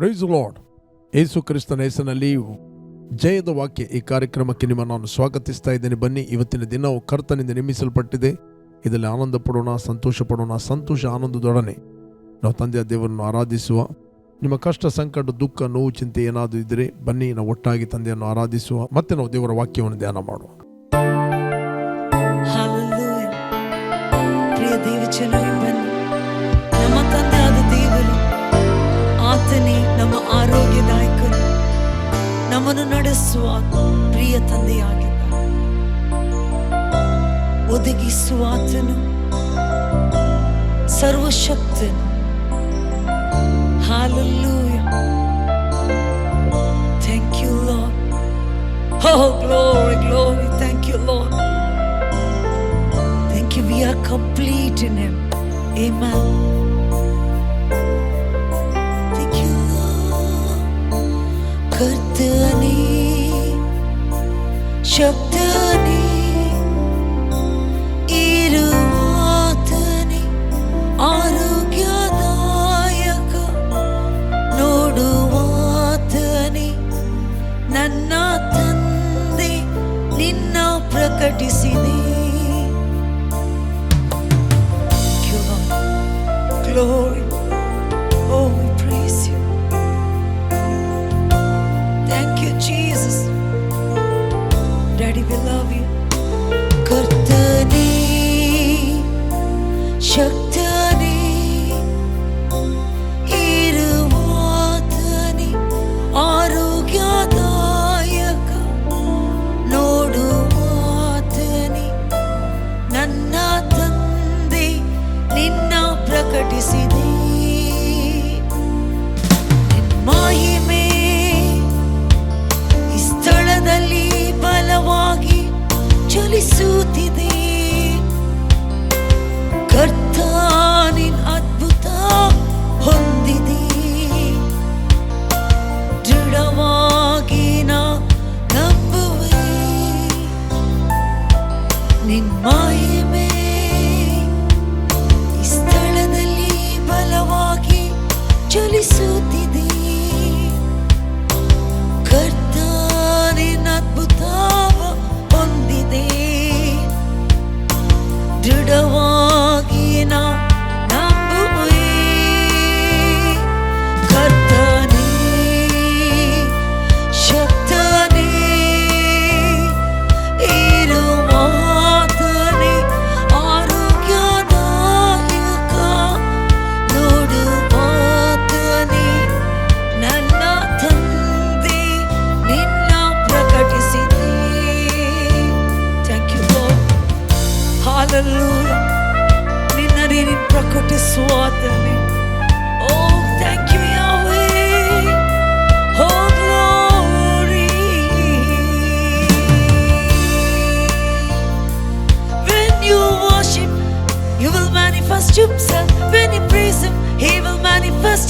Price lord ಏಸು ಕ್ರಿಸ್ತನ ಹೆಸರಿನಲ್ಲಿ ಜಯದ ವಾಕ್ಯ ಈ ಕಾರ್ಯಕ್ರಮಕ್ಕೆ ನಿಮ್ಮ ನಾನು ಸ್ವಾಗತಿಸ್ತಾ ಇದ್ದೇನೆ. ಬನ್ನಿ, ಇವತ್ತಿನ ದಿನವು ಕರ್ತನಿಂದ ನಿರ್ಮಿಸಲ್ಪಟ್ಟಿದೆ ಇದರಲ್ಲಿ ಆನಂದ ಪಡೋಣ, ಸಂತೋಷ ಪಡೋಣ, ಸಂತೋಷ ಆನಂದದೊಡನೆ ನಾವು ತಂದೆಯ ದೇವರನ್ನು ಆರಾಧಿಸುವ, ನಿಮ್ಮ ಕಷ್ಟ, ಸಂಕಟ, ದುಃಖ, ನೋವು, ಚಿಂತೆ ಏನಾದರೂ ಇದ್ದರೆ ಬನ್ನಿ, ನಾವು ಒಟ್ಟಾಗಿ ತಂದೆಯನ್ನು ಆರಾಧಿಸುವ, ಮತ್ತೆ ನಾವು ದೇವರ ವಾಕ್ಯವನ್ನು ಧ್ಯಾನ ಮಾಡುವ. ನಮ್ಮ ಆರೋಗ್ಯದಾಯಕನು ನಮ್ಮನ್ನು ನಡೆಸುವ ಪ್ರಿಯ ತಂದೆಯಾಗಿದ್ದ ಒದಗಿಸುವ ಆತನು ಸರ್ವಶಕ್ತನು Hallelujah. Thank you, Lord. Oh, glory, glory. Thank you, Lord. Thank you. We are complete in Him. Amen. ಕರ್ತನೇ ಶಕ್ತನೇ ಇರುವಾತನೇ ಆರೋಗ್ಯದಾಯಕ ನೋಡುವಾತನೇ ನನ್ನ ತಂದೆ ನಿನ್ನ ಪ್ರಕಟಿಸಿದೆ Thank you, Lord. Glory. сюди.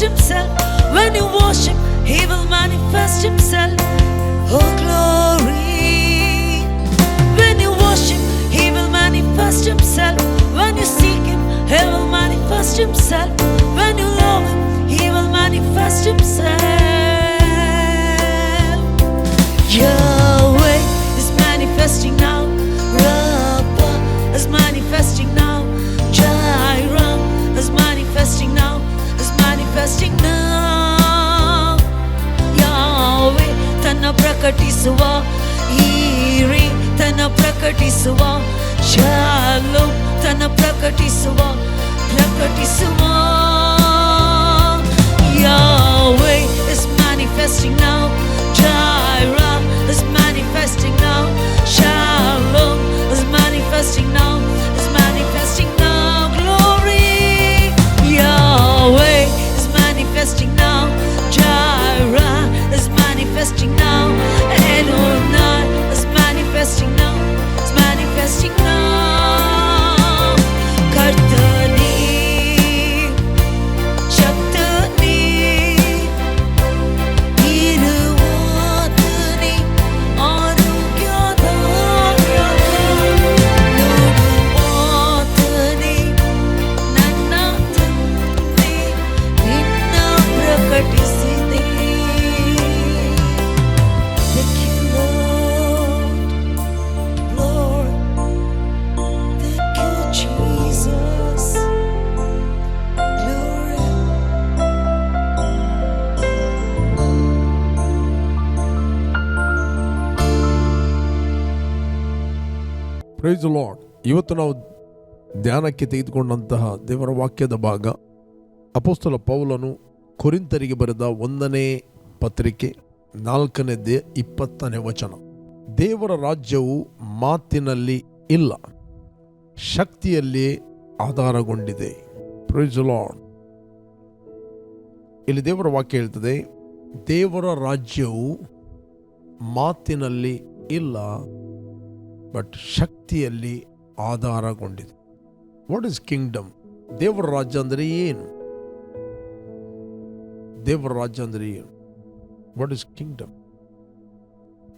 Manifest Himself. When you worship, He will manifest Himself. Oh, glory. When you worship, He will manifest Himself. When you seek Him, He will manifest Himself. When you love Him, He will manifest Himself. Yahweh is manifesting now. ಪ್ರಕಟಿಸುವ shalom ತನ್ನ ಪ್ರಕಟಿಸುವ ಪ್ರಕಟಿಸುವ Yahweh is manifesting now. Jireh is manifesting now. Shalom is manifesting now. Is manifesting now. Glory. Yahweh is manifesting now. Jireh is manifesting now. Adonai is manifesting now. 晴朗 praise lord ಇವತ್ತು ನಾವು ಧ್ಯಾನಕ್ಕೆ ತೆಗೆದುಕೊಂಡಂತಹ ದೇವರ ವಾಕ್ಯದ ಭಾಗ ಅಪೋಸ್ತಲ ಪೌಲನು ಕುರಿಂತರಿಗೆ ಬರೆದ ಒಂದನೇ ಪತ್ರಿಕೆ ನಾಲ್ಕನೇ ದೇ ಇಪ್ಪತ್ತನೇ ವಚನ. ದೇವರ ರಾಜ್ಯವು ಮಾತಿನಲ್ಲಿ ಇಲ್ಲ ಶಕ್ತಿಯಲ್ಲಿ ಆಧಾರಗೊಂಡಿದೆ. ಪ್ರೈಸ್ ಲಾರ್ಡ್ ಇಲ್ಲಿ ದೇವರ ವಾಕ್ಯ ಹೇಳ್ತದೆ, ದೇವರ ರಾಜ್ಯವು ಮಾತಿನಲ್ಲಿ ಇಲ್ಲ ಬಟ್ ಶಕ್ತಿಯಲ್ಲಿ ಆಧಾರಗೊಂಡಿದೆ. ವಾಟ್ ಇಸ್ ಕಿಂಗ್ಡಮ್ ದೇವರ ರಾಜ್ಯ ಅಂದರೆ ಏನು? ದೇವರ ರಾಜ್ಯ ಅಂದರೆ ಏನು? ವಾಟ್ ಇಸ್ ಕಿಂಗ್ಡಮ್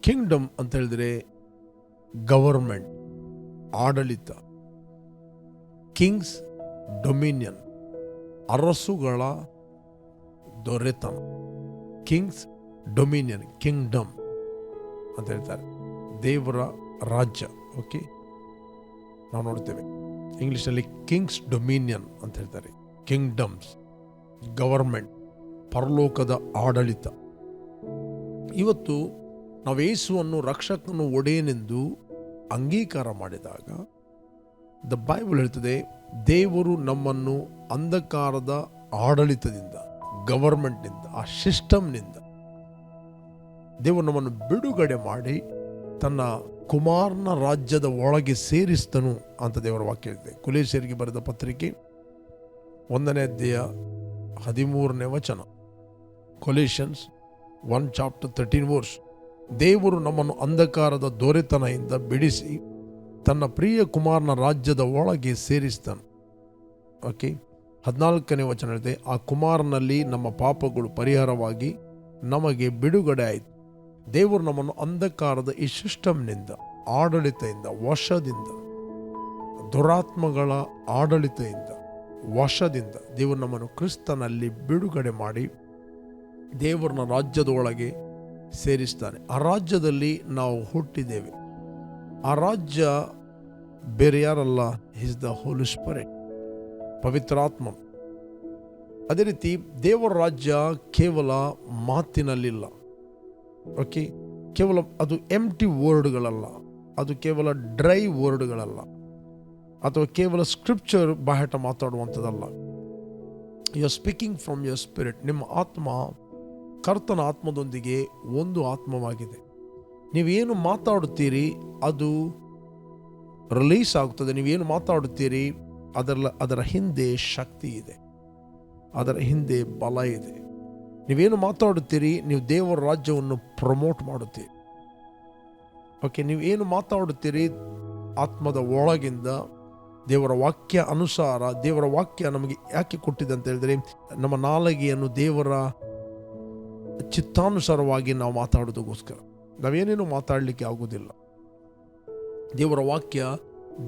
ಕಿಂಗ್ಡಮ್ ಅಂತ ಹೇಳಿದ್ರೆ ಗವರ್ಮೆಂಟ್ ಆಡಳಿತ ಕಿಂಗ್ಸ್ ಡೊಮಿನಿಯನ್ ಅರಸುಗಳ ದೊರೆತನ. ಕಿಂಗ್ಸ್ ಡೊಮಿನಿಯನ್ ಕಿಂಗ್ಡಮ್ ಅಂತ ಹೇಳ್ತಾರೆ. ದೇವರ ರಾಜ್ಯ ಓಕೆ ನಾವು ನೋಡ್ತೇವೆ. ಇಂಗ್ಲೀಷ್ನಲ್ಲಿ ಕಿಂಗ್ಸ್ ಡೊಮಿನಿಯನ್ ಅಂತ ಹೇಳ್ತಾರೆ. ಕಿಂಗ್ಡಮ್ಸ್ ಗವರ್ಮೆಂಟ್ ಪರಲೋಕದ ಆಡಳಿತ. ಇವತ್ತು ನಾವು ಯೇಸುವನ್ನು ರಕ್ಷಕನು ಒಡೆಯನೆಂದು ಅಂಗೀಕಾರ ಮಾಡಿದಾಗ ದ ಬೈಬಲ್ ಹೇಳ್ತದೆ, ದೇವರು ನಮ್ಮನ್ನು ಅಂಧಕಾರದ ಆಡಳಿತದಿಂದ ಗವರ್ಮೆಂಟ್ನಿಂದ ಆ ಸಿಸ್ಟಮ್ನಿಂದ ದೇವರು ನಮ್ಮನ್ನು ಬಿಡುಗಡೆ ಮಾಡಿ ತನ್ನ ಕುಮಾರನ ರಾಜ್ಯದ ಒಳಗೆ ಸೇರಿಸ್ತನು ಅಂತ ದೇವರ ವಾಕ್ಯ ಹೇಳಿದೆ ಕುಲೇಶರಿಗೆ ಬರೆದ ಪತ್ರಿಕೆ ಒಂದನೇ ಅಧ್ಯಾಯ ಹದಿಮೂರನೇ ವಚನ. Colossians one chapter thirteen verse. ದೇವರು ನಮ್ಮನ್ನು ಅಂಧಕಾರದ ದೊರೆತನದಿಂದ ಬಿಡಿಸಿ ತನ್ನ ಪ್ರಿಯ ಕುಮಾರನ ರಾಜ್ಯದ ಒಳಗೆ ಸೇರಿಸ್ತನು. ಓಕೆ, ಹದಿನಾಲ್ಕನೇ ವಚನ ಹೇಳಿದೆ ಆ ಕುಮಾರನಲ್ಲಿ ನಮ್ಮ ಪಾಪಗಳು ಪರಿಹಾರವಾಗಿ ನಮಗೆ ಬಿಡುಗಡೆ ಆಯಿತು. ದೇವರು ನಮ್ಮನ್ನು ಅಂಧಕಾರದ ಈ ಸಿಸ್ಟಮ್ನಿಂದ ಆಡಳಿತದಿಂದ, ವಶದಿಂದ, ದುರಾತ್ಮಗಳ ಆಡಳಿತದಿಂದ ವಶದಿಂದ ದೇವರು ನಮ್ಮನ್ನು ಕ್ರಿಸ್ತನಲ್ಲಿ ಬಿಡುಗಡೆ ಮಾಡಿ ದೇವರನ್ನ ರಾಜ್ಯದ ಒಳಗೆ ಸೇರಿಸ್ತಾನೆ. ಆ ರಾಜ್ಯದಲ್ಲಿ ನಾವು ಹುಟ್ಟಿದ್ದೇವೆ. ಆ ರಾಜ್ಯ ಬೇರೆ ಯಾರಲ್ಲ? ಇಸ್ ದ ಹೋಲಿ ಸ್ಪಿರಿಟ್ ಪವಿತ್ರಾತ್ಮ. ಅದೇ ರೀತಿ ದೇವರ ರಾಜ್ಯ ಕೇವಲ ಮಾತಿನಲ್ಲಿಲ್ಲ. ಓಕೆ? ಕೇವಲ ಅದು ಎಂಟಿ ವರ್ಡ್ಗಳಲ್ಲ ಅದು ಕೇವಲ ಡ್ರೈ ವರ್ಡ್ಗಳಲ್ಲ ಅಥವಾ ಕೇವಲ ಸ್ಕ್ರಿಪ್ಚರ್ ಬಾಹಟ ಮಾತಾಡುವಂಥದ್ದಲ್ಲ. You are speaking from your spirit ನಿಮ್ಮ ಆತ್ಮ ಕರ್ತನ ಆತ್ಮದೊಂದಿಗೆ ಒಂದು ಆತ್ಮವಾಗಿದೆ. ನೀವೇನು ಮಾತಾಡುತ್ತೀರಿ, ಅದು ರಿಲೀಸ್ ಆಗುತ್ತದೆ. ನೀವೇನು ಮಾತಾಡುತ್ತೀರಿ, ಅದರ ಅದರ ಹಿಂದೆ ಶಕ್ತಿ ಇದೆ. ಅದರ ಹಿಂದೆ ಬಲ ಇದೆ. ನೀವೇನು ಮಾತಾಡುತ್ತೀರಿ? ನೀವು ದೇವರ ರಾಜ್ಯವನ್ನು ಪ್ರಮೋಟ್ ಮಾಡುತ್ತೀರಿ. ಓಕೆ ನೀವು ಏನು ಮಾತಾಡುತ್ತೀರಿ? ಆತ್ಮದ ಒಳಗಿಂದ ದೇವರ ವಾಕ್ಯ ಅನುಸಾರ, ದೇವರ ವಾಕ್ಯ ನಮಗೆ ಯಾಕೆ ಕೊಟ್ಟಿದೆ ಅಂತ ಹೇಳಿದ್ರೆ, ನಮ್ಮ ನಾಲಗೆಯನ್ನು ದೇವರ ಚಿತ್ತಾನುಸಾರವಾಗಿ ನಾವು ಮಾತಾಡೋದಕ್ಕೋಸ್ಕರ. ನಾವೇನೇನು ಮಾತಾಡಲಿಕ್ಕೆ ಆಗುವುದಿಲ್ಲ ದೇವರ ವಾಕ್ಯ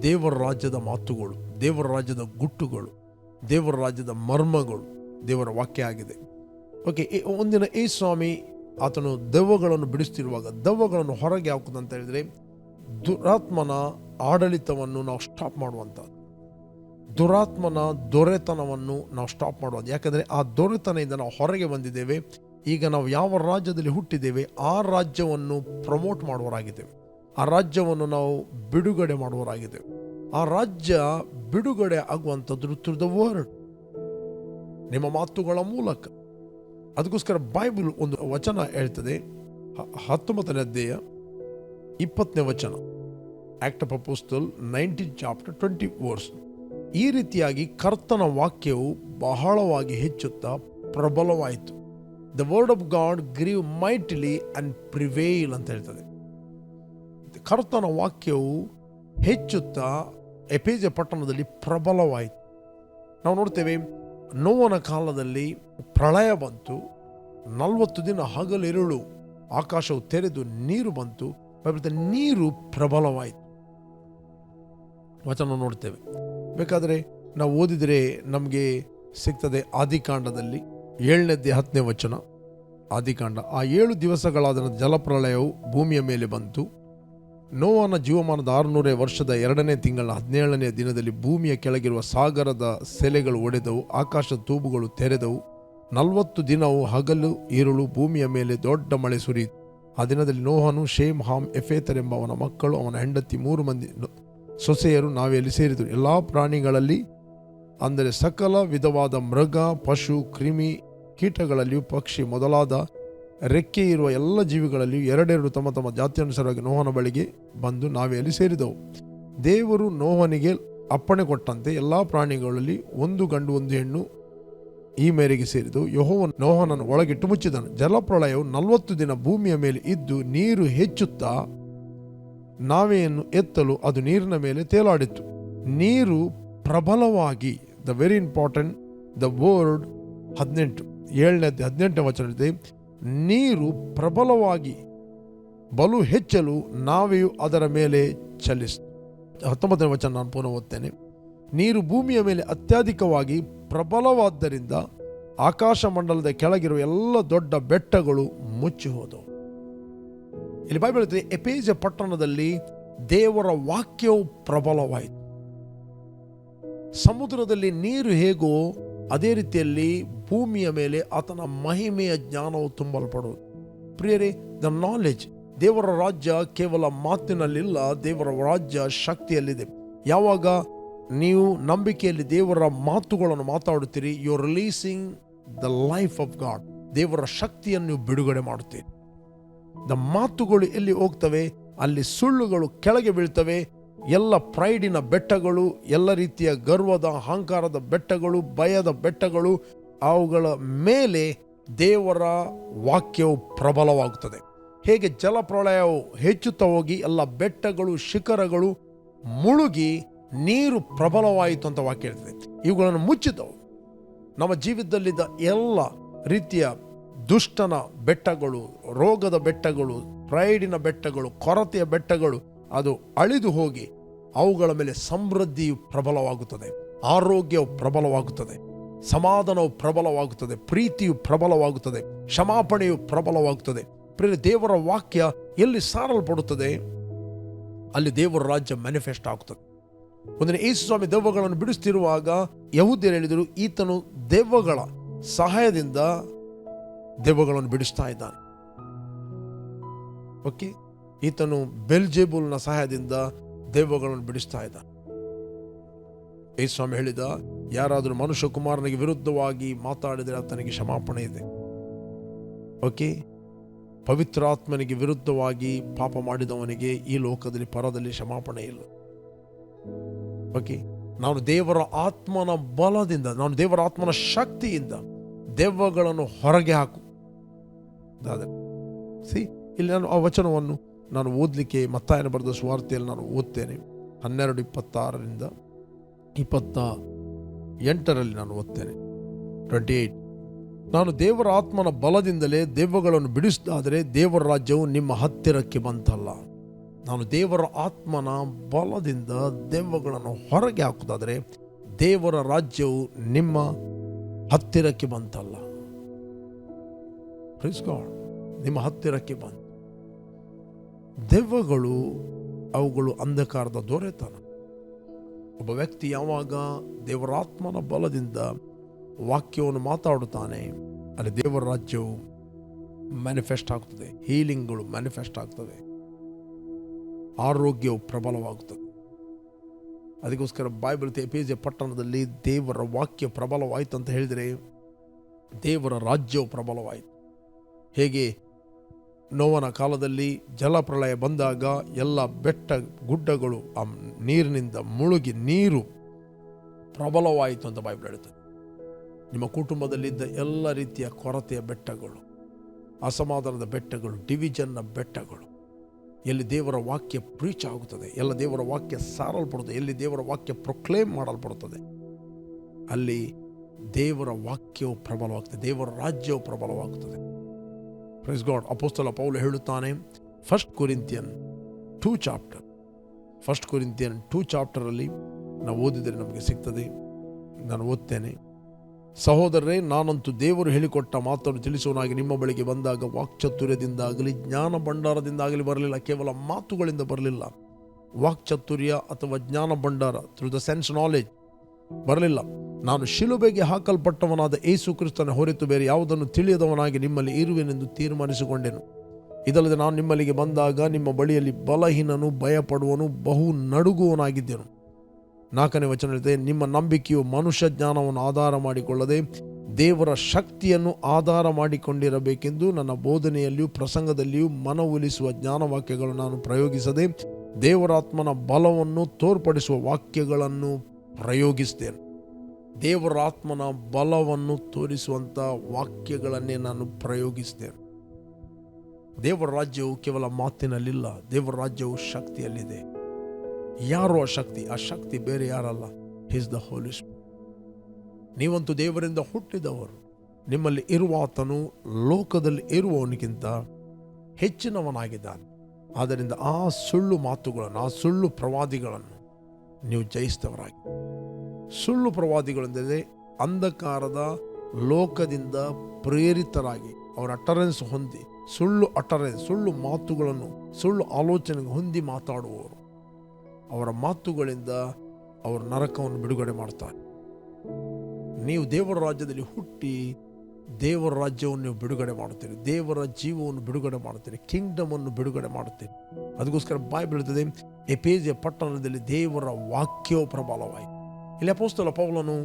ದೇವರ ರಾಜ್ಯದ ಮಾತುಗಳು, ದೇವರ ರಾಜ್ಯದ ಗುಟ್ಟುಗಳು, ದೇವರ ರಾಜ್ಯದ ಮರ್ಮಗಳು ದೇವರ ವಾಕ್ಯ ಆಗಿದೆ. ಓಕೆ ಒಂದಿನ ಈ ಸ್ವಾಮಿ ಆತನು ದೆವ್ವಗಳನ್ನು ಬಿಡಿಸ್ತಿರುವಾಗ ದೆವ್ವಗಳನ್ನು ಹೊರಗೆ ಹಾಕುದಂತ ಹೇಳಿದ್ರೆ ದುರಾತ್ಮನ ಆಡಳಿತವನ್ನು ನಾವು ಸ್ಟಾಪ್ ಮಾಡುವಂಥದ್ದು ದುರಾತ್ಮನ ದೊರೆತನವನ್ನು ನಾವು ಸ್ಟಾಪ್ ಮಾಡುವುದು ಯಾಕಂದರೆ ಆ ದೊರೆತನದಿಂದ ನಾವು ಹೊರಗೆ ಬಂದಿದ್ದೇವೆ. ಈಗ ನಾವು ಯಾವ ರಾಜ್ಯದಲ್ಲಿ ಹುಟ್ಟಿದ್ದೇವೆ, ಆ ರಾಜ್ಯವನ್ನು ಪ್ರಮೋಟ್ ಮಾಡುವರಾಗಿದ್ದೇವೆ ಆ ರಾಜ್ಯವನ್ನು ನಾವು ಬಿಡುಗಡೆ ಮಾಡುವರಾಗಿದ್ದೇವೆ ಆ ರಾಜ್ಯ ಬಿಡುಗಡೆ ಆಗುವಂಥದ್ದು ಥ್ರೂ ವರ್ಡ್ ನಿಮ್ಮ ಮಾತುಗಳ ಮೂಲಕ. ಅದಕ್ಕೋಸ್ಕರ ಬೈಬಲ್ ಒಂದು ವಚನ ಹೇಳ್ತದೆ. ಹತ್ತೊಂಬತ್ತನೇ ಅಧ್ಯಾಯ ಇಪ್ಪತ್ತನೇ ವಚನ. Act of apostle nineteen chapter twenty verse ಈ ರೀತಿಯಾಗಿ ಕರ್ತನ ವಾಕ್ಯವು ಬಹಳವಾಗಿ ಹೆಚ್ಚುತ್ತಾ ಪ್ರಬಲವಾಯಿತು. The word of God grew mightily and prevail ಅಂತ ಹೇಳ್ತದೆ. ಕರ್ತನ ವಾಕ್ಯವು ಹೆಚ್ಚುತ್ತಾ ಎಪೇಜ ಪಟ್ಟಣದಲ್ಲಿ ಪ್ರಬಲವಾಯಿತು. ನಾವು ನೋಡ್ತೇವೆ ನೋವನ ಕಾಲದಲ್ಲಿ ಪ್ರಳಯ ಬಂತು, ನಲವತ್ತು ದಿನ ಹಗಲಿರುಳು ಆಕಾಶವು ತೆರೆದು ನೀರು ಬಂತು ಬೈಬಲ್ ನೀರು ಪ್ರಬಲವಾಯಿತು. ವಚನ ನೋಡ್ತೇವೆ. ಬೇಕಾದರೆ ನಾವು ಓದಿದರೆ ನಮಗೆ ಸಿಗ್ತದೆ ಆದಿಕಾಂಡದಲ್ಲಿ ಏಳನೇದ್ದೆ ಹತ್ತನೇ ವಚನ. ಆದಿಕಾಂಡ. ಆ ಏಳು ದಿವಸಗಳಾದ ಜಲಪ್ರಳಯವು ಭೂಮಿಯ ಮೇಲೆ ಬಂತು. ನೋವನ ಜೀವಮಾನದ ಆರುನೂರೇ ವರ್ಷದ ಎರಡನೇ ತಿಂಗಳ ಹದಿನೇಳನೇ ದಿನದಲ್ಲಿ ಭೂಮಿಯ ಕೆಳಗಿರುವ ಸಾಗರದ ಸೆಲೆಗಳು ಒಡೆದವು ಆಕಾಶದ ತೂಬುಗಳು ತೆರೆದವು. ನಲವತ್ತು ದಿನವು ಹಗಲು ಈರುಳು ಭೂಮಿಯ ಮೇಲೆ ದೊಡ್ಡ ಮಳೆ ಸುರಿಯಿತು. ಆ ದಿನದಲ್ಲಿ ನೋಹನು, ಶೇಮ್, ಹಾಮ್, ಎಫೇತರ್ ಎಂಬ ಅವನ ಮಕ್ಕಳು, ಅವನ ಹೆಂಡತಿ ಮೂರು ಮಂದಿ ಸೊಸೆಯರು ನಾವೆಯಲ್ಲಿ ಸೇರಿದರು ಎಲ್ಲ ಪ್ರಾಣಿಗಳಲ್ಲಿ, ಅಂದರೆ ಸಕಲ ವಿಧವಾದ ಮೃಗ, ಪಶು, ಕ್ರಿಮಿ ಕೀಟಗಳಲ್ಲಿಯೂ ಪಕ್ಷಿ ಮೊದಲಾದ ರೆಕ್ಕೆ ಇರುವ ಎಲ್ಲ ಜೀವಿಗಳಲ್ಲಿ ಎರಡೆರಡು ತಮ್ಮ ತಮ್ಮ ಜಾತ್ಯನುಸಾರವಾಗಿ ನೋಹನ ಬಳಿಗೆ ಬಂದು ನಾವೆಯಲ್ಲಿ ಸೇರಿದವು. ದೇವರು ನೋಹನಿಗೆ ಅಪ್ಪಣೆ ಕೊಟ್ಟಂತೆ ಎಲ್ಲ ಪ್ರಾಣಿಗಳಲ್ಲಿ ಒಂದು ಗಂಡು, ಒಂದು ಹೆಣ್ಣು ಈ ಮೇರೆಗೆ ಸೇರಿದು ಯಹೋವ ನೋಹನನ್ನು ಒಳಗಿಟ್ಟು ಮುಚ್ಚಿದನು. ಜಲಪ್ರಳಯವು ನಲವತ್ತು ದಿನ ಭೂಮಿಯ ಮೇಲೆ ಇದ್ದು ನೀರು ಹೆಚ್ಚುತ್ತಾ ನಾವೆಯನ್ನು ಎತ್ತಲು ಅದು ನೀರಿನ ಮೇಲೆ ತೇಲಾಡಿತ್ತು ನೀರು ಪ್ರಬಲವಾಗಿ the very important the word ಹದಿನೆಂಟು ಏಳನೇ ಹದಿನೆಂಟನೇ ವಚನ ಇದೆ ನೀರು ಪ್ರಬಲವಾಗಿ ಬಲು ಹೆಚ್ಚಲು ನಾವೆಯು ಅದರ ಮೇಲೆ ಚಲಿಸ್. ಹತ್ತೊಂಬತ್ತನೇ ವಚನ ನಾನು ಪುನಃ ಓದ್ತೇನೆ. ನೀರು ಭೂಮಿಯ ಮೇಲೆ ಅತ್ಯಧಿಕವಾಗಿ ಪ್ರಬಲವಾದ್ದರಿಂದ ಆಕಾಶ ಮಂಡಲದ ಕೆಳಗಿರುವ ಎಲ್ಲ ದೊಡ್ಡ ಬೆಟ್ಟಗಳು ಮುಚ್ಚಿ ಹೋದವು. ಇಲ್ಲಿ ಬೈಬಲ್ ಹೇಳ್ತದೆ ಎಪೇಜ ಪಟ್ಟಣದಲ್ಲಿ ದೇವರ ವಾಕ್ಯವು ಪ್ರಬಲವಾಯಿತು. ಸಮುದ್ರದಲ್ಲಿ ನೀರು ಹೇಗೋ ಅದೇ ರೀತಿಯಲ್ಲಿ ಭೂಮಿಯ ಮೇಲೆ ಆತನ ಮಹಿಮೆಯ ಜ್ಞಾನವು ತುಂಬಲ್ಪಡುವುದು. ಪ್ರಿಯರೇ ದ ನಾಲೆಜ್ ದೇವರ ರಾಜ್ಯ ಕೇವಲ ಮಾತಿನಲ್ಲಿಲ್ಲ, ದೇವರ ರಾಜ್ಯ ಶಕ್ತಿಯಲ್ಲಿದೆ. ಯಾವಾಗ ನೀವು ನಂಬಿಕೆಯಲ್ಲಿ ದೇವರ ಮಾತುಗಳನ್ನು ಮಾತಾಡುತ್ತೀರಿ you releasing the life of God ದೇವರ ಶಕ್ತಿಯನ್ನು ನೀವು ಬಿಡುಗಡೆ ಮಾಡುತ್ತೀರಿ. ದ ಮಾತುಗಳು ಎಲ್ಲಿ ಹೋಗ್ತವೆ, ಅಲ್ಲಿ ಸುಳ್ಳುಗಳು ಕೆಳಗೆ ಬೀಳ್ತವೆ, ಎಲ್ಲ ಪ್ರೈಡಿನ ಬೆಟ್ಟಗಳು, ಎಲ್ಲ ರೀತಿಯ ಗರ್ವದ, ಅಹಂಕಾರದ ಬೆಟ್ಟಗಳು, ಭಯದ ಬೆಟ್ಟಗಳು ಅವುಗಳ ಮೇಲೆ ದೇವರ ವಾಕ್ಯವು ಪ್ರಬಲವಾಗುತ್ತದೆ. ಹೇಗೆ ಜಲಪ್ರಳಯವು ಹೆಚ್ಚುತ್ತಾ ಹೋಗಿ ಎಲ್ಲ ಬೆಟ್ಟಗಳು, ಶಿಖರಗಳು ಮುಳುಗಿ ನೀರು ಪ್ರಬಲವಾಯಿತು ಅಂತ ವಾಕ್ಯ ಹೇಳ್ತದೆ. ಇವುಗಳನ್ನು ಮುಚ್ಚಿದವು. ನಮ್ಮ ಜೀವಿತದಲ್ಲಿದ್ದ ಎಲ್ಲ ರೀತಿಯ ದುಷ್ಟನ ಬೆಟ್ಟಗಳು, ರೋಗದ ಬೆಟ್ಟಗಳು, ಪ್ರೈಡಿನ ಬೆಟ್ಟಗಳು, ಕೊರತೆಯ ಬೆಟ್ಟಗಳು, ಅದು ಅಳಿದು ಹೋಗಿ ಅವುಗಳ ಮೇಲೆ ಸಮೃದ್ಧಿಯು ಪ್ರಬಲವಾಗುತ್ತದೆ. ಆರೋಗ್ಯವು ಪ್ರಬಲವಾಗುತ್ತದೆ. ಸಮಾಧಾನವು ಪ್ರಬಲವಾಗುತ್ತದೆ, ಪ್ರೀತಿಯು ಪ್ರಬಲವಾಗುತ್ತದೆ, ಕ್ಷಮಾಪಣೆಯು ಪ್ರಬಲವಾಗುತ್ತದೆ. ಪ್ರಿಯ ದೇವರ ವಾಕ್ಯ ಎಲ್ಲಿ ಸಾರಲ್ಪಡುತ್ತದೆ? ಅಲ್ಲಿ ದೇವರ ರಾಜ್ಯ ಮ್ಯಾನಿಫೆಸ್ಟ್ ಆಗುತ್ತದೆ. ಒಂದಿನ ಯೇಸು ಸ್ವಾಮಿ ದೆವ್ವಗಳನ್ನು ಬಿಡಿಸ್ತಿರುವಾಗ ಯಹೂದ್ಯರು ಹೇಳಿದರು, ಈತನು ದೆವ್ವಗಳ ಸಹಾಯದಿಂದ ದೆವ್ವಗಳನ್ನು ಬಿಡಿಸ್ತಾ ಇದ್ದಾನೆ. ಓಕೆ ಈತನು ಬೆಲ್ಜೇಬುಲ್ನ ಸಹಾಯದಿಂದ ದೆವ್ವಗಳನ್ನು ಬಿಡಿಸ್ತಾ ಇದ್ದಾನೆ. ಯೇಸು ಸ್ವಾಮಿ ಹೇಳಿದ, ಯಾರಾದರೂ ಮನುಷ್ಯ ಕುಮಾರನಿಗೆ ವಿರುದ್ಧವಾಗಿ ಮಾತಾಡಿದರೆ ಆತನಿಗೆ ಕ್ಷಮಾಪಣೆ ಇದೆ. ಓಕೆ? ಪವಿತ್ರಾತ್ಮನಿಗೆ ವಿರುದ್ಧವಾಗಿ ಪಾಪ ಮಾಡಿದವನಿಗೆ ಈ ಲೋಕದಲ್ಲಿ ಪರದಲ್ಲಿ ಕ್ಷಮಾಪಣೆ ಇಲ್ಲ. ಓಕೆ? ನಾನು ದೇವರ ಆತ್ಮನ ಬಲದಿಂದ, ನಾನು ದೇವರ ಆತ್ಮನ ಶಕ್ತಿಯಿಂದ ದೆವ್ವಗಳನ್ನು ಹೊರಗೆ ಹಾಕು. ಸಿ, ಇಲ್ಲಿ ನಾನು ಆ ವಚನವನ್ನು ನಾನು ಓದಲಿಕ್ಕೆ ಮತ್ತಾಯನ ಬರೆದ ಸುವಾರ್ತೆಯಲ್ಲಿ ನಾನು ಓದ್ತೇನೆ. ಹನ್ನೆರಡು ಇಪ್ಪತ್ತಾರರಿಂದ ಇಪ್ಪತ್ತ ಎಂಟರಲ್ಲಿ ನಾನು ಓದ್ತೇನೆ. ಟ್ವೆಂಟಿ ಏಯ್ಟ್ ನಾನು ದೇವರ ಆತ್ಮನ ಬಲದಿಂದಲೇ ದೆವ್ವಗಳನ್ನು ಬಿಡಿಸಿದಾದರೆ ದೇವರ ರಾಜ್ಯವು ನಿಮ್ಮ ಹತ್ತಿರಕ್ಕೆ ಬಂತಲ್ಲ. ನಾನು ದೇವರ ಆತ್ಮನ ಬಲದಿಂದ ದೆವ್ವಗಳನ್ನು ಹೊರಗೆ ಹಾಕುವುದಾದರೆ ದೇವರ ರಾಜ್ಯವು ನಿಮ್ಮ ಹತ್ತಿರಕ್ಕೆ ಬಂತಲ್ಲ. ಗಾಡ್. ನಿಮ್ಮ ಹತ್ತಿರಕ್ಕೆ ಬಂತು. ದೆವ್ವಗಳು ಅವುಗಳು ಅಂಧಕಾರದ ದೊರೆತನ. ಒಬ್ಬ ವ್ಯಕ್ತಿ ಯಾವಾಗ ದೇವರಾತ್ಮನ ಬಲದಿಂದ ವಾಕ್ಯವನ್ನು ಮಾತಾಡುತ್ತಾನೆ, ಅಲ್ಲಿ ದೇವರ ರಾಜ್ಯವು ಮ್ಯಾನಿಫೆಸ್ಟ್ ಆಗ್ತದೆ ಹೀಲಿಂಗ್ಗಳು ಮ್ಯಾನಿಫೆಸ್ಟ್ ಆಗ್ತದೆ ಆರೋಗ್ಯವು ಪ್ರಬಲವಾಗುತ್ತದೆ. ಅದಕ್ಕೋಸ್ಕರ ಬೈಬಲ್ ತೇಪೇಜೆ ಪಟ್ಟಣದಲ್ಲಿ ದೇವರ ವಾಕ್ಯ ಪ್ರಬಲವಾಯಿತು ಅಂತ ಹೇಳಿದರೆ, ದೇವರ ರಾಜ್ಯವು ಪ್ರಬಲವಾಯಿತು. ಹೇಗೆ? ನೋವನ ಕಾಲದಲ್ಲಿ ಜಲಪ್ರಳಯ ಬಂದಾಗ ಎಲ್ಲ ಬೆಟ್ಟ ಗುಡ್ಡಗಳು ಆ ನೀರಿನಿಂದ ಮುಳುಗಿ ನೀರು ಪ್ರಬಲವಾಯಿತು ಅಂತ ಬೈಬಲ್ ಹೇಳ್ತದೆ ನಿಮ್ಮ ಕುಟುಂಬದಲ್ಲಿದ್ದ ಎಲ್ಲ ರೀತಿಯ ಕೊರತೆಯ ಬೆಟ್ಟಗಳು, ಅಸಮಾಧಾನದ ಬೆಟ್ಟಗಳು ಡಿವಿಜನ್ನ ಬೆಟ್ಟಗಳು, ಎಲ್ಲಿ ದೇವರ ವಾಕ್ಯ ಪ್ರೀಚ್ ಆಗುತ್ತದೆ, ಎಲ್ಲ ದೇವರ ವಾಕ್ಯ ಸಾರಲ್ಪಡುತ್ತದೆ, ಎಲ್ಲಿ ದೇವರ ವಾಕ್ಯ ಪ್ರೊಕ್ಲೇಮ್ ಮಾಡಲ್ಪಡುತ್ತದೆ, ಅಲ್ಲಿ ದೇವರ ವಾಕ್ಯವು ಪ್ರಬಲವಾಗ್ತದೆ, ದೇವರ ರಾಜ್ಯವು ಪ್ರಬಲವಾಗುತ್ತದೆ ಪ್ರೈಸ್ ಗಾಡ್ ಅಪೋಸ್ತಲ ಪೌಲು ಹೇಳುತ್ತಾನೆ first Corinthian two chapter first Corinthian two ಚಾಪ್ಟರಲ್ಲಿ ನಾವು ಓದಿದರೆ ನಮಗೆ ಸಿಗ್ತದೆ. ನಾನು ಓದ್ತೇನೆ. ಸಹೋದರರೇ, ನಾನಂತೂ ದೇವರು ಹೇಳಿಕೊಟ್ಟ ಮಾತನ್ನು ತಿಳಿಸುವನಾಗಿ ನಿಮ್ಮ ಬಳಿಗೆ ಬಂದಾಗ ವಾಕ್ಚತುರ್ಯದಿಂದಾಗಲಿ ಜ್ಞಾನ ಭಂಡಾರದಿಂದಾಗಲಿ ಬರಲಿಲ್ಲ. ಕೇವಲ ಮಾತುಗಳಿಂದ ಬರಲಿಲ್ಲ. ವಾಕ್ಚತುರ್ಯ ಅಥವಾ ಜ್ಞಾನ ಭಂಡಾರ ಥ್ರೂ ದ ಸೆನ್ಸ್ ನಾಲೆಜ್ ಬರಲಿಲ್ಲ. ನಾನು ಶಿಲುಬೆಗೆ ಹಾಕಲ್ಪಟ್ಟವನಾದ ಏಸು ಕ್ರಿಸ್ತನ ಹೊರತು ಬೇರೆ ಯಾವುದನ್ನು ತಿಳಿಯದವನಾಗಿ ನಿಮ್ಮಲ್ಲಿ ಇರುವೆನೆಂದು ತೀರ್ಮಾನಿಸಿಕೊಂಡೆನು. ಇದಲ್ಲದೆ ನಾನು ನಿಮ್ಮಲ್ಲಿಗೆ ಬಂದಾಗ ನಿಮ್ಮ ಬಳಿಯಲ್ಲಿ ಬಲಹೀನನು, ಭಯಪಡುವನು, ಬಹು ನಡುಗುವನಾಗಿದ್ದೆನು ನಾಲ್ಕನೇ ವಚನ ನಿಮ್ಮ ನಂಬಿಕೆಯು ಮನುಷ್ಯ ಜ್ಞಾನವನ್ನು ಆಧಾರ ಮಾಡಿಕೊಳ್ಳದೆ ದೇವರ ಶಕ್ತಿಯನ್ನು ಆಧಾರ ಮಾಡಿಕೊಂಡಿರಬೇಕೆಂದು ನನ್ನ ಬೋಧನೆಯಲ್ಲಿಯೂ ಪ್ರಸಂಗದಲ್ಲಿಯೂ ಮನವೊಲಿಸುವ ಜ್ಞಾನವಾಕ್ಯಗಳನ್ನು ನಾನು ಪ್ರಯೋಗಿಸದೆ ದೇವರಾತ್ಮನ ಬಲವನ್ನು ತೋರ್ಪಡಿಸುವ ವಾಕ್ಯಗಳನ್ನು ಪ್ರಯೋಗಿಸಿದ್ದೇನೆ. ದೇವರಾತ್ಮನ ಬಲವನ್ನು ತೋರಿಸುವಂಥ ವಾಕ್ಯಗಳನ್ನೇ ನಾನು ಪ್ರಯೋಗಿಸಿದ್ದೇನೆ ದೇವರ ರಾಜ್ಯವು ಕೇವಲ ಮಾತಿನಲ್ಲಿಲ್ಲ, ದೇವರ ರಾಜ್ಯವು ಶಕ್ತಿಯಲ್ಲಿದೆ. ಯಾರು ಆ ಶಕ್ತಿ? ಆ ಶಕ್ತಿ ಬೇರೆ ಯಾರಲ್ಲ. ಹಿಸ್ ದ ಹೋಲಿ ನೀವಂತೂ ದೇವರಿಂದ ಹುಟ್ಟಿದವರು. ನಿಮ್ಮಲ್ಲಿ ಇರುವ ಆತನು ಲೋಕದಲ್ಲಿ ಇರುವವನಿಗಿಂತ ಹೆಚ್ಚಿನವನಾಗಿದ್ದಾನೆ. ಆದ್ದರಿಂದ ಆ ಸುಳ್ಳು ಮಾತುಗಳನ್ನು, ಆ ಸುಳ್ಳು ಪ್ರವಾದಿಗಳನ್ನು ನೀವು ಜಯಿಸಿದವರಾಗಿ. ಸುಳ್ಳು ಪ್ರವಾದಿಗಳೆಂದರೆ ಅಂಧಕಾರದ ಲೋಕದಿಂದ ಪ್ರೇರಿತರಾಗಿ ಅವರ ಅಟರೆನ್ಸ್ ಹೊಂದಿ ಸುಳ್ಳು ಅಟರೆನ್ಸ್ ಸುಳ್ಳು ಮಾತುಗಳನ್ನು, ಸುಳ್ಳು ಆಲೋಚನೆ ಹೊಂದಿ ಮಾತಾಡುವವರು. ಅವರ ಮಾತುಗಳಿಂದ ಅವರು ನರಕವನ್ನು ಬಿಡುಗಡೆ ಮಾಡ್ತಾರೆ. ನೀವು ದೇವರ ರಾಜ್ಯದಲ್ಲಿ ಹುಟ್ಟಿ ದೇವರ ರಾಜ್ಯವನ್ನು ನೀವು ಬಿಡುಗಡೆ ಮಾಡುತ್ತೀರಿ. ದೇವರ ಜೀವವನ್ನು ಬಿಡುಗಡೆ ಮಾಡುತ್ತೀರಿ. ಕಿಂಗ್ಡಮ್ ಅನ್ನು ಬಿಡುಗಡೆ ಮಾಡುತ್ತೀರಿ. ಅದಕ್ಕೋಸ್ಕರ ಬಾಯ್ ಬೀಳುತ್ತದೆ ಎಪೇಜೆ ಪಟ್ಟಣದಲ್ಲಿ ದೇವರ ವಾಕ್ಯವು ಪ್ರಬಲವಾಯಿತು. ಇಲ್ಲಿ ಅಪೋಸ್ತಲ ಪೌಲನು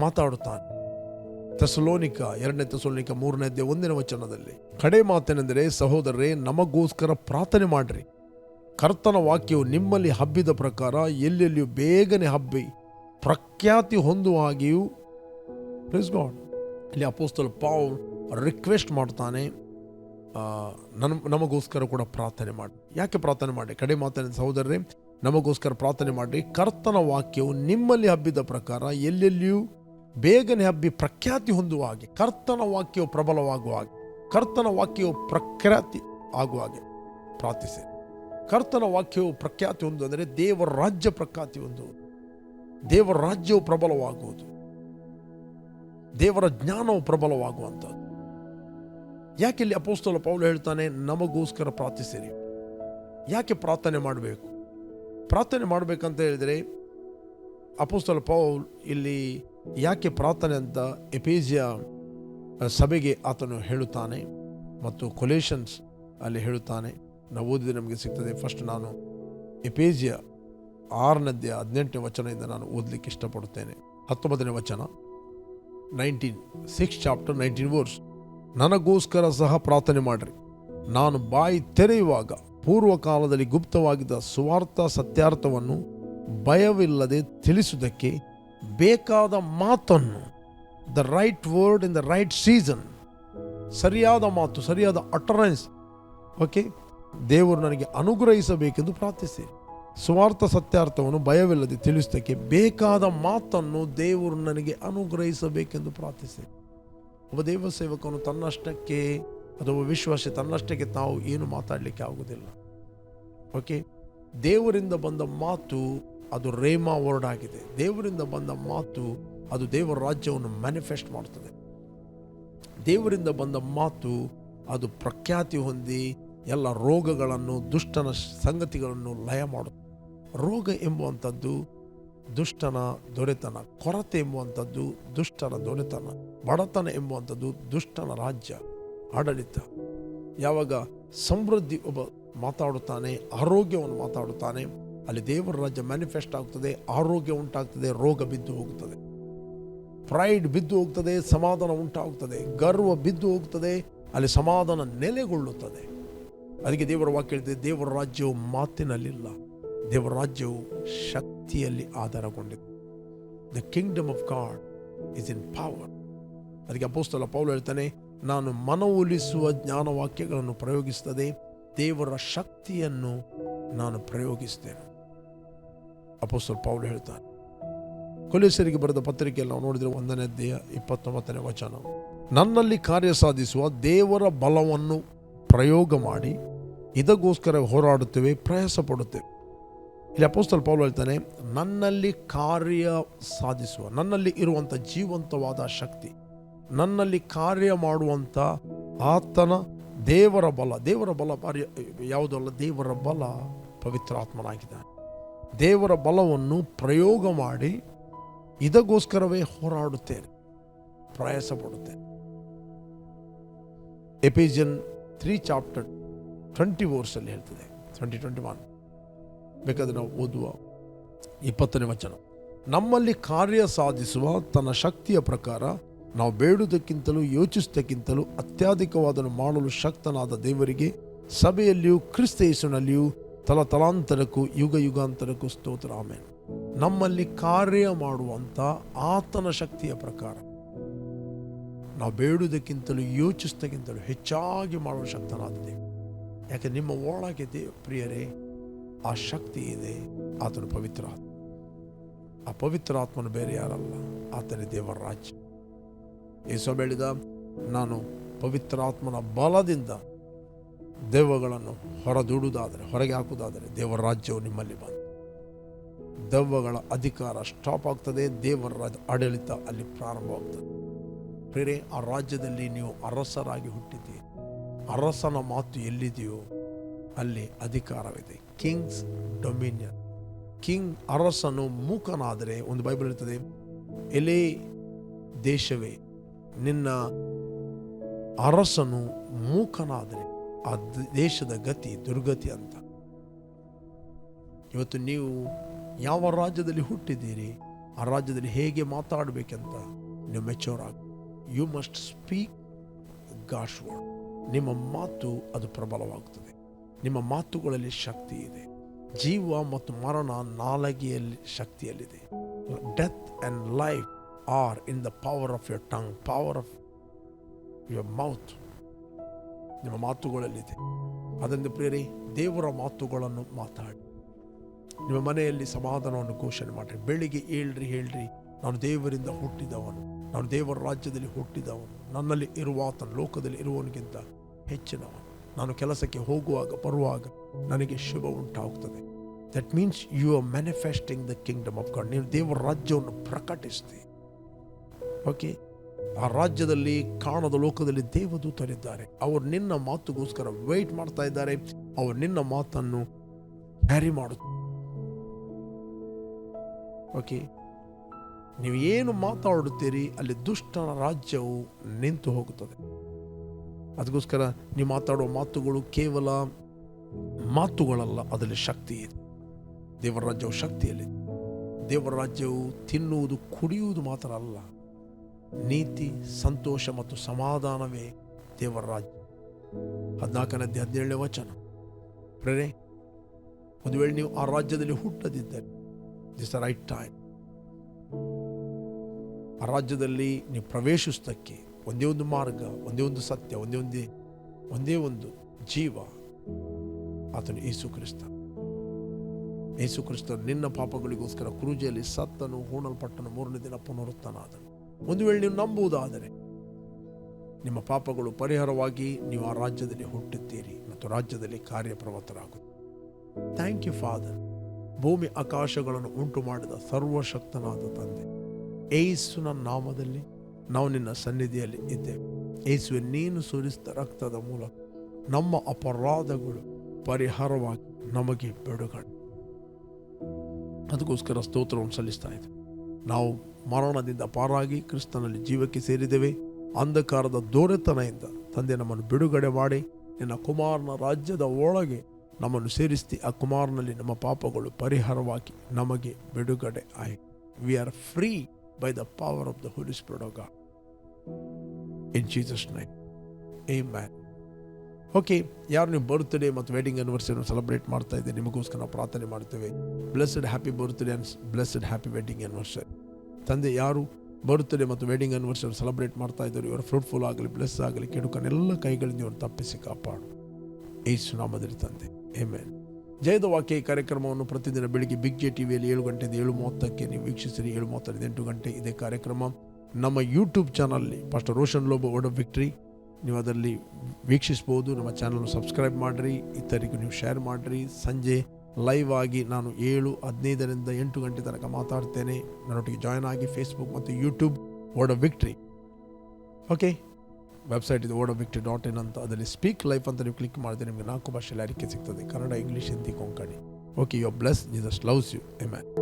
ಮಾತಾಡುತ್ತಾನೆ. ತೆಸಲೋನಿಕ ಎರಡನೇ ತೆಸಲೋನಿಕ ಮೂರನೇ ಅಧ್ಯಾಯ ಒಂದನೇ ವಚನದಲ್ಲಿ, ಕಡೆ ಮಾತೇನೆಂದರೆ, ಸಹೋದರರೇ, ನಮಗೋಸ್ಕರ ಪ್ರಾರ್ಥನೆ ಮಾಡಿರಿ. ಕರ್ತನ ವಾಕ್ಯವು ನಿಮ್ಮಲ್ಲಿ ಹಬ್ಬಿದ ಪ್ರಕಾರ, ಎಲ್ಲೆಲ್ಲಿಯೂ ಬೇಗನೆ ಹಬ್ಬಿ, ಪ್ರಖ್ಯಾತಿ ಹೊಂದುವ ಹಾಗೆಯೂ ಪ್ಲೀಸ್ ಗಾಡ್ ಇಲ್ಲಿ ಅಪೋಸ್ತಲ ಪಾವ್ ರಿಕ್ವೆಸ್ಟ್ ಮಾಡ್ತಾನೆ ನನ್ನ ನಮಗೋಸ್ಕರ ಕೂಡ ಪ್ರಾರ್ಥನೆ ಮಾಡಿ ಯಾಕೆ ಪ್ರಾರ್ಥನೆ ಮಾಡಿ ಕಡೆ ಮಾತಾಡಿದ ಸಹೋದರರೇ ನಮಗೋಸ್ಕರ ಪ್ರಾರ್ಥನೆ ಮಾಡಿ ಕರ್ತನ ವಾಕ್ಯವು ನಿಮ್ಮಲ್ಲಿ ಹಬ್ಬಿದ ಪ್ರಕಾರ ಎಲ್ಲೆಲ್ಲಿಯೂ ಬೇಗನೆ ಹಬ್ಬಿ ಪ್ರಖ್ಯಾತಿ ಹೊಂದುವ ಹಾಗೆ, ಕರ್ತನ ವಾಕ್ಯವು ಪ್ರಬಲವಾಗುವ ಹಾಗೆ, ಕರ್ತನ ವಾಕ್ಯವು ಪ್ರಖ್ಯಾತಿ ಆಗುವ ಹಾಗೆ ಪ್ರಾರ್ಥಿಸಿ. ಕರ್ತನ ವಾಕ್ಯವು ಪ್ರಖ್ಯಾತಿ ಹೊಂದು ಅಂದರೆ ದೇವರ ರಾಜ್ಯ ಪ್ರಖ್ಯಾತಿ ಹೊಂದುವುದು ದೇವರ ರಾಜ್ಯವು ಪ್ರಬಲವಾಗುವುದು. ದೇವರ ಜ್ಞಾನವು ಪ್ರಬಲವಾಗುವಂಥದ್ದು. ಯಾಕೆ ಇಲ್ಲಿ ಅಪೋಸ್ತಲ ಪೌಲು ಹೇಳ್ತಾನೆ, ನಮಗೋಸ್ಕರ ಪ್ರಾರ್ಥಿಸಿರಿ. ಯಾಕೆ ಪ್ರಾರ್ಥನೆ ಮಾಡಬೇಕು? ಪ್ರಾರ್ಥನೆ ಮಾಡಬೇಕಂತ ಹೇಳಿದರೆ ಅಪೋಸ್ತಲ ಪೌಲ್ ಇಲ್ಲಿ ಯಾಕೆ ಪ್ರಾರ್ಥನೆ ಅಂತ ಎಪೇಜಿಯ ಸಭೆಗೆ ಆತನು ಹೇಳುತ್ತಾನೆ ಮತ್ತು ಕೊಲೇಷನ್ಸ್ ಅಲ್ಲಿ ಹೇಳುತ್ತಾನೆ. ನಾವು ಓದಿದರೆ ನಮಗೆ ಸಿಗ್ತದೆ. ಫಸ್ಟ್ ನಾನು ಎಪೇಜಿಯ ಆರನದ್ದೇ ಹದಿನೆಂಟನೇ ವಚನದಿಂದ ನಾನು ಓದಲಿಕ್ಕೆ ಇಷ್ಟಪಡುತ್ತೇನೆ. ಹತ್ತೊಂಬತ್ತನೇ ವಚನ nineteen six chapter nineteen verse ನನಗೋಸ್ಕರ ಸಹ ಪ್ರಾರ್ಥನೆ ಮಾಡಿರಿ. ನಾನು ಬಾಯಿ ತೆರೆಯುವಾಗ ಪೂರ್ವ ಕಾಲದಲ್ಲಿ ಗುಪ್ತವಾಗಿದ್ದ ಸುವಾರ್ಥ ಸತ್ಯಾರ್ಥವನ್ನು ಭಯವಿಲ್ಲದೆ ತಿಳಿಸುವುದಕ್ಕೆ ಬೇಕಾದ ಮಾತನ್ನು the right word in the right season ಸರಿಯಾದ ಮಾತು, ಸರಿಯಾದ ಅಟರೆನ್ಸ್ ಓಕೆ ದೇವರು ನನಗೆ ಅನುಗ್ರಹಿಸಬೇಕೆಂದು ಪ್ರಾರ್ಥಿಸಿ. ಸ್ವಾರ್ಥ ಸತ್ಯಾರ್ಥವನ್ನು ಭಯವಿಲ್ಲದೆ ತಿಳಿಸುವುದಕ್ಕೆ ಬೇಕಾದ ಮಾತನ್ನು ದೇವರು ನನಗೆ ಅನುಗ್ರಹಿಸಬೇಕೆಂದು ಪ್ರಾರ್ಥಿಸಿ. ಒಬ್ಬ ದೇವ ಸೇವಕನು ತನ್ನಷ್ಟಕ್ಕೆ ಅಥವಾ ವಿಶ್ವಾಸಿ, ತನ್ನಷ್ಟಕ್ಕೆ ತಾವು ಏನು ಮಾತಾಡಲಿಕ್ಕೆ ಆಗುವುದಿಲ್ಲ. ಓಕೆ ದೇವರಿಂದ ಬಂದ ಮಾತು ಅದು ರೇಮಾ ವರ್ಡ್ ಆಗಿದೆ. ದೇವರಿಂದ ಬಂದ ಮಾತು ಅದು ದೇವರ ರಾಜ್ಯವನ್ನು ಮ್ಯಾನಿಫೆಸ್ಟ್ ಮಾಡ್ತದೆ. ದೇವರಿಂದ ಬಂದ ಮಾತು ಅದು ಪ್ರಖ್ಯಾತಿ ಹೊಂದಿ ಎಲ್ಲ ರೋಗಗಳನ್ನು, ದುಷ್ಟನ ಸಂಗತಿಗಳನ್ನು ಲಯ ಮಾಡುತ್ತದೆ ರೋಗ ಎಂಬುವಂಥದ್ದು ದುಷ್ಟನ ದೊರೆತನ, ಕೊರತೆ ಎಂಬುವಂಥದ್ದು ದುಷ್ಟನ ದೊರೆತನ, ಬಡತನ ಎಂಬುವಂಥದ್ದು ದುಷ್ಟನ ರಾಜ್ಯ. ಆಡಳಿತ. ಯಾವಾಗ ಸಮೃದ್ಧಿ ಒಬ್ಬ ಮಾತಾಡುತ್ತಾನೆ, ಆರೋಗ್ಯವನ್ನು ಮಾತಾಡುತ್ತಾನೆ, ಅಲ್ಲಿ ದೇವರ ರಾಜ್ಯ ಮ್ಯಾನಿಫೆಸ್ಟ್ ಆಗ್ತದೆ, ಆರೋಗ್ಯ ಉಂಟಾಗ್ತದೆ, ರೋಗ ಬಿದ್ದು ಹೋಗುತ್ತದೆ ಪ್ರೈಡ್ ಬಿದ್ದು ಹೋಗ್ತದೆ, ಸಮಾಧಾನ ಉಂಟಾಗುತ್ತದೆ ಗರ್ವ ಬಿದ್ದು ಹೋಗ್ತದೆ, ಅಲ್ಲಿ ಸಮಾಧಾನ ನೆಲೆಗೊಳ್ಳುತ್ತದೆ. ಅದಕ್ಕೆ ದೇವರ ವಾಕ್ಯ ಹೇಳಿದೆ ದೇವರ ರಾಜ್ಯವು ಮಾತಿನಲ್ಲಿಲ್ಲ, ದೇವರ ರಾಜ್ಯವು ಶಕ್ತಿಯಲ್ಲಿ ಆಧಾರಗೊಂಡಿದೆ. The kingdom of God is in power ಅದಕ್ಕೆ ಅಪೋಸ್ತಲ ಪೌಲ್ ಹೇಳ್ತಾನೆ ನಾನು ಮನವೊಲಿಸುವ ಜ್ಞಾನವಾಕ್ಯಗಳನ್ನು ಪ್ರಯೋಗಿಸ್ತದೆ ದೇವರ ಶಕ್ತಿಯನ್ನು ನಾನು ಪ್ರಯೋಗಿಸ್ತೇನೆ. ಅಪೋಸ್ತಲ್ ಪೌಲ್ ಹೇಳ್ತಾನೆ. ಕೊಲೆಸರಿಗೆ ಬರೆದ ಪತ್ರಿಕೆಯಲ್ಲಿ ನಾವು ನೋಡಿದರೆ ಒಂದನೇ ದೇಹ ಇಪ್ಪತ್ತೊಂಬತ್ತನೇ ವಚನ. ನನ್ನಲ್ಲಿ ಕಾರ್ಯ ಸಾಧಿಸುವ ದೇವರ ಬಲವನ್ನು ಪ್ರಯೋಗ ಮಾಡಿ ಇದಕ್ಕೋಸ್ಕರ ಹೋರಾಡುತ್ತೇವೆ ಪ್ರಯಾಸ ಪಡುತ್ತೇವೆ ಇಲ್ಲಿ ಅಪೋಸ್ತಲ್ ಪೌಲ್ ಹೇಳ್ತಾನೆ, ನನ್ನಲ್ಲಿ ಕಾರ್ಯ ಸಾಧಿಸುವ, ನನ್ನಲ್ಲಿ ಇರುವಂಥ ಜೀವಂತವಾದ ಶಕ್ತಿ ನನ್ನಲ್ಲಿ ಕಾರ್ಯ ಮಾಡುವಂಥ ಆತನ ದೇವರ ಬಲ ದೇವರ ಬಲ ಬಾರಿ ಯಾವುದಲ್ಲ, ದೇವರ ಬಲ ಪವಿತ್ರಾತ್ಮನಾಗಿದ್ದಾನೆ ದೇವರ ಬಲವನ್ನು ಪ್ರಯೋಗ ಮಾಡಿ ಇದಕ್ಕೋಸ್ಕರವೇ ಹೋರಾಡುತ್ತೇನೆ ಪ್ರಯಾಸ ಪಡುತ್ತೇನೆ ಎಪಿಜನ್ ತ್ರೀ ಚಾಪ್ಟರ್ ಟ್ವೆಂಟಿ ವರ್ಸಲ್ಲಿ ಹೇಳ್ತದೆ ಟ್ವೆಂಟಿ ಟ್ವೆಂಟಿ ಒನ್ ಬೇಕಾದರೆ ನಾವು ಓದುವ ಇಪ್ಪತ್ತನೇ ವಚನ. ನಮ್ಮಲ್ಲಿ ಕಾರ್ಯ ಸಾಧಿಸುವ ತನ್ನ ಶಕ್ತಿಯ ಪ್ರಕಾರ ನಾವು ಬೇಡುವುದಕ್ಕಿಂತಲೂ, ಯೋಚಿಸುವುದಕ್ಕಿಂತಲೂ ಅತ್ಯಧಿಕವಾದನ್ನು ಮಾಡಲು ಶಕ್ತನಾದ ದೇವರಿಗೆ ಸಭೆಯಲ್ಲಿಯೂ, ಕ್ರಿಸ್ತ ತಲ ತಲತಲಾಂತರಕ್ಕೂ, ಯುಗ ಯುಗಾಂತರಕ್ಕೂ ಸ್ತೋತ್ರ. ಆಮೇಲೆ ನಮ್ಮಲ್ಲಿ ಕಾರ್ಯ ಮಾಡುವಂಥ ಆತನ ಶಕ್ತಿಯ ಪ್ರಕಾರ. ನಾವು ಬೇಡುವುದಕ್ಕಿಂತಲೂ ಯೋಚಿಸ್ತಕ್ಕಿಂತಲೂ ಹೆಚ್ಚಾಗಿ ಮಾಡುವ ಶಕ್ತನಾದ ದೇವರು ಯಾಕೆ, ನಿಮ್ಮ ಒಳಗೆ ದೇವ ಪ್ರಿಯರೇ, ಆ ಶಕ್ತಿ ಇದೆ, ಆತನು ಪವಿತ್ರ ಆ ಪವಿತ್ರ ಆತ್ಮನು ಬೇರೆ ಯಾರಲ್ಲ, ಆತನೇ ದೇವರ ರಾಜ್ಯ. ಯೇಸು ಹೇಳಿದ, ನಾನು ಪವಿತ್ರಾತ್ಮನ ಬಲದಿಂದ ದೆವ್ವಗಳನ್ನು ಹೊರದೂಡುವುದಾದರೆ, ಹೊರಗೆ ಹಾಕುವುದಾದರೆ ದೇವರ ರಾಜ್ಯವು ನಿಮ್ಮಲ್ಲಿ ಬಂತು ದೆವ್ವಗಳ ಅಧಿಕಾರ ಸ್ಟಾಪ್ ಆಗ್ತದೆ, ದೇವರ ರಾಜ ಆಡಳಿತ ಅಲ್ಲಿ ಪ್ರಾರಂಭವಾಗ್ತದೆ. ಬೇರೆ ಆ ರಾಜ್ಯದಲ್ಲಿ ನೀವು ಅರಸರಾಗಿ ಹುಟ್ಟಿದ್ದೀರಿ. ಅರಸನ ಮಾತು ಎಲ್ಲಿದೆಯೋ ಅಲ್ಲಿ ಅಧಿಕಾರವಿದೆ. ಕಿಂಗ್ಸ್ ಡೊಮಿನಿಯನ್ ಕಿಂಗ್ ಅರಸನು ಮೂಕನಾದರೆ, ಒಂದು ಬೈಬಲ್ ಇರ್ತದೆ, ಎಲೆ ದೇಶವೇ ನಿನ್ನ ಅರಸನು ಮೂಕನಾದರೆ ಆ ದೇಶದ ಗತಿ, ದುರ್ಗತಿ ಅಂತ. ಇವತ್ತು ನೀವು ಯಾವ ರಾಜ್ಯದಲ್ಲಿ ಹುಟ್ಟಿದ್ದೀರಿ, ಆ ರಾಜ್ಯದಲ್ಲಿ ಹೇಗೆ ಮಾತಾಡಬೇಕಂತ ನೀವು ಮೆಚೂರ್ ಆಗ. You must speak God's word ನಿಮ್ಮ ಮಾತು ಅದು ಪ್ರಬಲವಾಗುತ್ತದೆ ನಿಮ್ಮ ಮಾತುಗಳಲ್ಲಿ ಶಕ್ತಿ ಇದೆ. ಜೀವ ಮತ್ತು ಮರಣ ನಾಲಗೆಯಲ್ಲಿ ಶಕ್ತಿಯಲ್ಲಿದೆ. Death and life are in the power of your tongue, power of your mouth. ನಿಮ್ಮ ಮಾತುಗಳಲ್ಲಿದೆ. ಅದೊಂದು ಪ್ರೇರಿ ದೇವರ ಮಾತುಗಳನ್ನು ಮಾತಾಡಿ. ನಿಮ್ಮ ಮನೆಯಲ್ಲಿ ಸಮಾಧಾನವನ್ನು ಘೋಷಣೆ ಮಾಡಿರಿ ಬೆಳಿಗ್ಗೆ ಹೇಳ್ರಿ ಹೇಳ್ರಿ ನಾನು ದೇವರಿಂದ ಹುಟ್ಟಿದವನು. ನಾನು ದೇವರ ರಾಜ್ಯದಲ್ಲಿ ಹುಟ್ಟಿದವನು. ನನ್ನಲ್ಲಿ ಇರುವಾತನ ಲೋಕದಲ್ಲಿ ಇರುವವನಿಗಿಂತ ಹೆಚ್ಚಿನವನು. ನಾನು ಕೆಲಸಕ್ಕೆ ಹೋಗುವಾಗ ಬರುವಾಗ ನನಗೆ ಶುಭ ಉಂಟಾಗುತ್ತದೆ. That means you are manifesting the kingdom of God ನೀವು ದೇವರ ರಾಜ್ಯವನ್ನು ಪ್ರಕಟಿಸ್ತಿ ಓಕೆ ಆ ರಾಜ್ಯದಲ್ಲಿ ಕಾಣದ ಲೋಕದಲ್ಲಿ ದೇವದೂತರಿದ್ದಾರೆ. ಅವರು ನಿನ್ನ ಮಾತುಗೋಸ್ಕರ ವೇಟ್ ಮಾಡ್ತಾ ಇದ್ದಾರೆ. ಅವರು ನಿನ್ನ ಮಾತನ್ನು ಕ್ಯಾರಿ ಮಾಡು. ಓಕೆ ನೀವು ಏನು ಮಾತಾಡುತ್ತೀರಿ, ಅಲ್ಲಿ ದುಷ್ಟನ ರಾಜ್ಯವು ನಿಂತು ಹೋಗುತ್ತದೆ. ಅದಕ್ಕೋಸ್ಕರ ನೀವು ಮಾತಾಡುವ ಮಾತುಗಳು ಕೇವಲ ಮಾತುಗಳಲ್ಲ, ಅದರಲ್ಲಿ ಶಕ್ತಿ ಇದೆ. ದೇವರ ರಾಜ್ಯವು ಶಕ್ತಿಯಲ್ಲಿದೆ. ದೇವರ ರಾಜ್ಯವು ತಿನ್ನುವುದು, ಕುಡಿಯುವುದು ಮಾತ್ರ ಅಲ್ಲ. ನೀತಿ, ಸಂತೋಷ ಮತ್ತು ಸಮಾಧಾನವೇ ದೇವರ ರಾಜ್ಯ. ಹದಿನಾಲ್ಕನೇ ಹದಿನೇಳನೇ ವಚನ. ಪ್ರೇರೆ ಒಂದು ವೇಳೆ ನೀವು ಆ ರಾಜ್ಯದಲ್ಲಿ ಹುಟ್ಟದಿದ್ದರೆ ದಿಸ್ ರೈಟ್ ಟೈಮ್ ಆ ರಾಜ್ಯದಲ್ಲಿ ನೀವು ಪ್ರವೇಶಿಸೋದಕ್ಕೆ ಒಂದೇ ಒಂದು ಮಾರ್ಗ, ಒಂದೇ ಒಂದು ಸತ್ಯ, ಒಂದೇ ಒಂದೇ ಒಂದೇ ಒಂದು ಜೀವ ಆತನು ಯೇಸು ಕ್ರಿಸ್ತ. ಯೇಸು ಕ್ರಿಸ್ತ ನಿನ್ನ ಪಾಪಗಳಿಗೋಸ್ಕರ ಕ್ರೂಜೆಯಲ್ಲಿ ಸತ್ತನು, ಹೂಣಲ್ಪಟ್ಟನು, ಮೂರನೇ ದಿನ ಪುನರುತ್ಥಾನಾದನು. ಒಂದು ವೇಳೆ ನೀವು ನಂಬುವುದಾದರೆ ನಿಮ್ಮ ಪಾಪಗಳು ಪರಿಹಾರವಾಗಿ ನೀವು ಆ ರಾಜ್ಯದಲ್ಲಿ ಹುಟ್ಟುತ್ತೀರಿ ಮತ್ತು ರಾಜ್ಯದಲ್ಲಿ ಕಾರ್ಯಪ್ರವೃತ್ತರಾಗುತ್ತೀರಿ. ಥ್ಯಾಂಕ್ ಯು ಫಾದರ್ ಭೂಮಿ ಆಕಾಶಗಳನ್ನು ಉಂಟು ಮಾಡಿದ ಸರ್ವಶಕ್ತನಾದ ತಂದೆ. ಏಸುನ ನಾಮದಲ್ಲಿ ನಾವು ನಿನ್ನ ಸನ್ನಿಧಿಯಲ್ಲಿ ಇದ್ದೇವೆ. ಏಸುವೆ, ನೀನು ಸುರಿಸಿದ ರಕ್ತದ ಮೂಲಕ ನಮ್ಮ ಅಪರಾಧಗಳು ಪರಿಹಾರವಾಗಿ ನಮಗೆ ಬಿಡುಗಡೆ. ಅದಕ್ಕೋಸ್ಕರ ಸ್ತೋತ್ರವನ್ನು ಸಲ್ಲಿಸ್ತಾ ಇದ್ದೇವೆ. ನಾವು ಮರಣದಿಂದ ಪಾರಾಗಿ ಕ್ರಿಸ್ತನಲ್ಲಿ ಜೀವಕ್ಕೆ ಸೇರಿದ್ದೇವೆ. ಅಂಧಕಾರದ ದೋರೆತನದಿಂದ ತಂದೆ ನಮ್ಮನ್ನು ಬಿಡುಗಡೆ ಮಾಡಿ, ನಿನ್ನ ಕುಮಾರನ ರಾಜ್ಯದ ಒಳಗೆ ನಮ್ಮನ್ನು ಸೇರಿಸಿ ಆ ಕುಮಾರನಲ್ಲಿ ನಮ್ಮ ಪಾಪಗಳು ಪರಿಹಾರವಾಗಿ ನಮಗೆ ಬಿಡುಗಡೆ ಆಯಿತು we are free by the power of the Holy Spirit of God in Jesus name amen okay ಯಾರು ನೀವು ಬರ್ತ್ಡೇ ಮತ್ತು ವೆಡ್ಡಿಂಗ್ ಆನಿವರ್ಸರಿನ ಸೆಲೆಬ್ರೇಟ್ ಮಾಡ್ತಾ ಇದ್ದೀರಿ, ನಿಮಗೋಸ್ಕರ ನಾವು ಪ್ರಾರ್ಥನೆ ಮಾಡ್ತೇವೆ. Blessed happy birthday and blessed happy wedding anniversary ತಂದೆ ಯಾರು ಬರುತ್ತದೆ ಮತ್ತು ವೆಡ್ಡಿಂಗ್ ಆನಿವರ್ಸರಿ ಸೆಲೆಬ್ರೇಟ್ ಮಾಡ್ತಾ ಇದ್ದಾರೆ. ಇವರು ಫ್ರೂಟ್ಫುಲ್ ಆಗಲಿ ಬ್ಲೆಸ್ ಆಗಲಿ ಕೆಡುಕನೆಲ್ಲ ಕೈಗಳಿಂದ ಇವರು ತಪ್ಪಿಸಿ ಕಾಪಾಡು. ಏಸು ನಾಮದಲ್ಲಿ ತಂದೆ. ಏಮೇನ್ ಜಯದ ವಾಕ್ಯ ಈ ಕಾರ್ಯಕ್ರಮವನ್ನು ಪ್ರತಿದಿನ ಬೆಳಿಗ್ಗೆ ಬಿಗ್ ಜೆ ಟಿವಿಯಲ್ಲಿ ಏಳು ಗಂಟೆಯಿಂದ ಏಳು ಮೂವತ್ತಕ್ಕೆ ನೀವು ವೀಕ್ಷಿಸಿರಿ. ಏಳು ಮೂವತ್ತರಿಂದ ಎಂಟು ಗಂಟೆ ಇದೇ ಕಾರ್ಯಕ್ರಮ. ನಮ್ಮ YouTube ಚಾನಲ್ಲಿ first Roshan Lobo word of victory ನೀವು ಅದರಲ್ಲಿ ವೀಕ್ಷಿಸ್ಬೋದು. ನಮ್ಮ ಚಾನಲ್ನ ಸಬ್ಸ್ಕ್ರೈಬ್ ಮಾಡಿರಿ. ಇತರಿಗೂ ನೀವು ಶೇರ್ ಮಾಡಿರಿ. ಸಂಜೆ ಲೈವ್ ಆಗಿ ನಾನು ಏಳು, ಹದಿನೈದರಿಂದ ಎಂಟು ಗಂಟೆ ತನಕ ಮಾತಾಡ್ತೇನೆ. ನನ್ನೊಟ್ಟಿಗೆ ಜಾಯ್ನ್ ಆಗಿ ಫೇಸ್ಬುಕ್ ಮತ್ತು YouTube word of victory okay website ಇದು word of victory dot in ಅಂತ. ಅದರಲ್ಲಿ ಸ್ಪೀಕ್ ಲೈಫ್ ಅಂತ ನೀವು ಕ್ಲಿಕ್ ಮಾಡಿದ್ರೆ ನಿಮಗೆ ನಾಲ್ಕು ಭಾಷೆಯಲ್ಲಿ ಅರಿಕೆ ಸಿಗ್ತದೆ. Kannada English Hindi Konkani okay you bless Jesus loves you amen